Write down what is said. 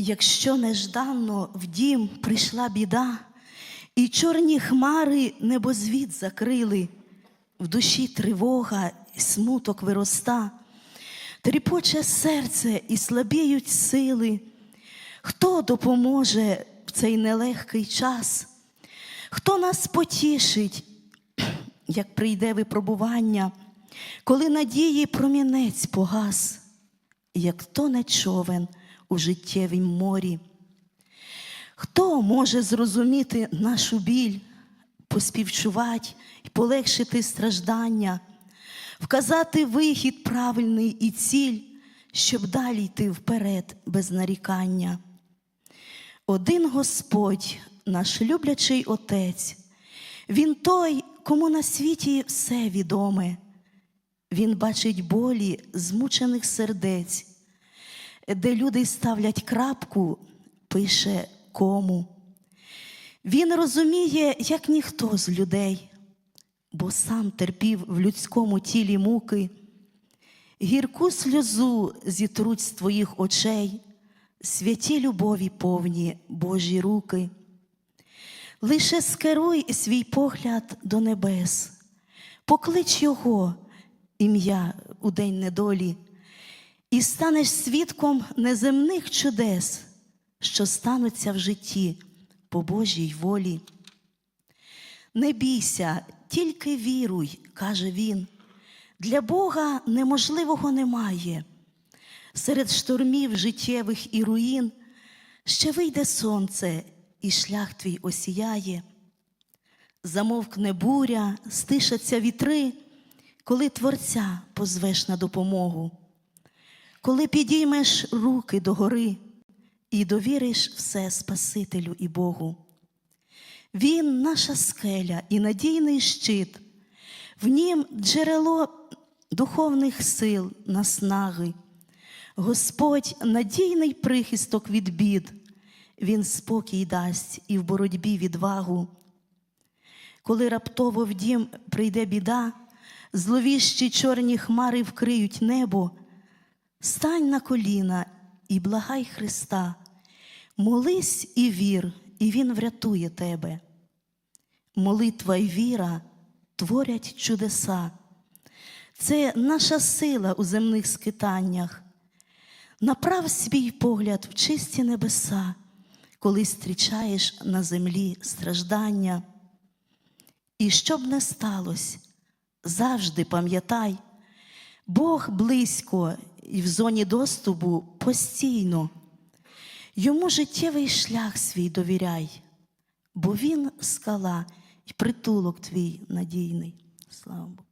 Якщо нежданно в дім прийшла біда, і чорні хмари небозвід закрили, в душі тривога і смуток вироста, тріпоче серце і слабіють сили. Хто допоможе в цей нелегкий час? Хто нас потішить, як прийде випробування, коли надії промінець погас, як тоне човен у життєвім морі? Хто може зрозуміти нашу біль, поспівчувати і полегшити страждання, вказати вихід правильний і ціль, щоб далі йти вперед без нарікання? Один Господь, наш люблячий Отець, Він той, кому на світі все відоме. Він бачить болі змучених сердець, де люди ставлять крапку, пише кому. Він розуміє, як ніхто з людей, бо сам терпів в людському тілі муки, гірку сльозу зітруть з твоїх очей, святі любові повні Божі руки. Лише скеруй свій погляд до небес, поклич Його ім'я у день недолі, і станеш свідком неземних чудес, що стануться в житті по Божій волі. Не бійся, тільки віруй, каже він. Для Бога неможливого немає. Серед штормів життєвих і руїн ще вийде сонце, і шлях твій осіяє. Замовкне буря, стишаться вітри, коли Творця позвеш на допомогу, коли підіймеш руки догори і довіриш все Спасителю і Богу. Він наша скеля і надійний щит, в нім джерело духовних сил, наснаги. Господь надійний прихисток від бід, Він спокій дасть і в боротьбі відвагу. Коли раптово в дім прийде біда, зловіщі чорні хмари вкриють небо, стань на коліна і благай Христа, молись і вір, і Він врятує тебе. Молитва й віра творять чудеса. Це наша сила у земних скитаннях. Направ свій погляд в чисті небеса, коли зустрічаєш на землі страждання. І щоб не сталося, завжди пам'ятай, Бог близько і в зоні доступу постійно. Йому життєвий шлях свій довіряй, бо він скала і притулок твій надійний. Слава Богу.